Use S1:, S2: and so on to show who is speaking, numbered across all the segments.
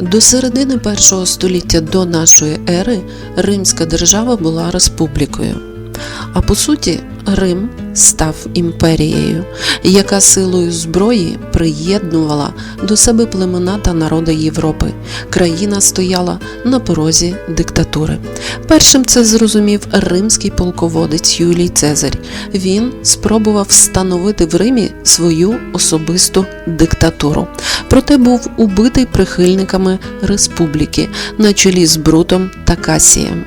S1: До середини першого століття до нашої ери Римська держава була республікою. А по суті, Рим став імперією, яка силою зброї приєднувала до себе племена та народи Європи. Країна стояла на порозі диктатури. Першим це зрозумів римський полководець Юлій Цезарь. Він спробував встановити в Римі свою особисту диктатуру. Проте був убитий прихильниками республіки на чолі з Брутом та Касієм.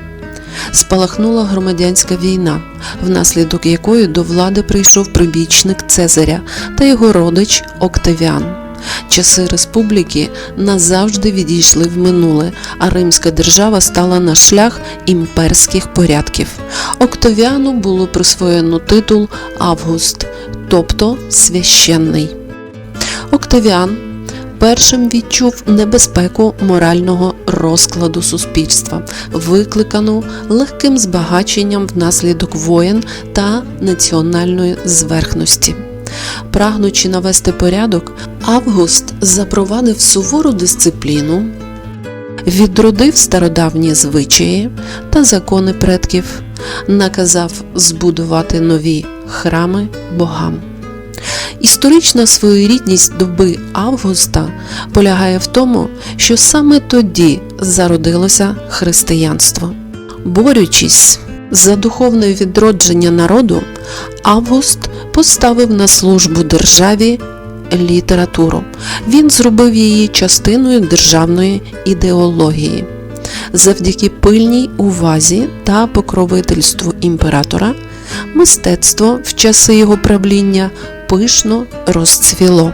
S1: Спалахнула громадянська війна, внаслідок якої до влади прийшов прибічник Цезаря та його родич Октавіан. Часи республіки назавжди відійшли в минуле, а Римська держава стала на шлях імперських порядків. Октавіану було присвоєно титул Август, тобто священний. Октавіан першим відчув небезпеку морального розкладу суспільства, викликану легким збагаченням внаслідок воєн та національної зверхності. Прагнучи навести порядок, Август запровадив сувору дисципліну, відродив стародавні звичаї та закони предків, наказав збудувати нові храми богам. Історична своєрідність доби Августа полягає в тому, що саме тоді зародилося християнство. Борючись за духовне відродження народу, Август поставив на службу державі літературу. Він зробив її частиною державної ідеології. Завдяки пильній увазі та покровительству імператора мистецтво в часи його правління пишно розцвіло.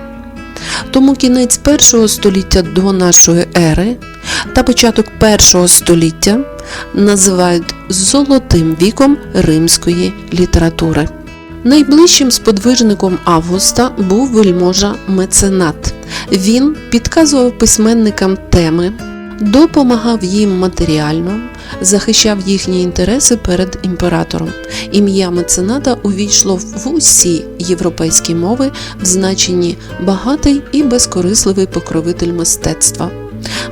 S1: Тому кінець першого століття до нашої ери та початок першого століття називають золотим віком римської літератури. Найближчим сподвижником Августа був вельможа меценат. Він підказував письменникам теми, допомагав їм матеріально, захищав їхні інтереси перед імператором. Ім'я мецената увійшло в усі європейські мови в значенні багатий і безкорисливий покровитель мистецтва.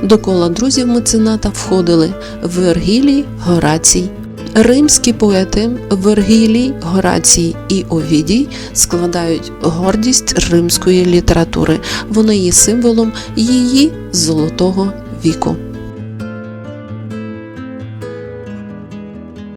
S1: До кола друзів мецената входили Вергілій, Горацій. Римські поети Вергілій, Горацій і Овідій складають гордість римської літератури. Вони є символом її золотого Vicom.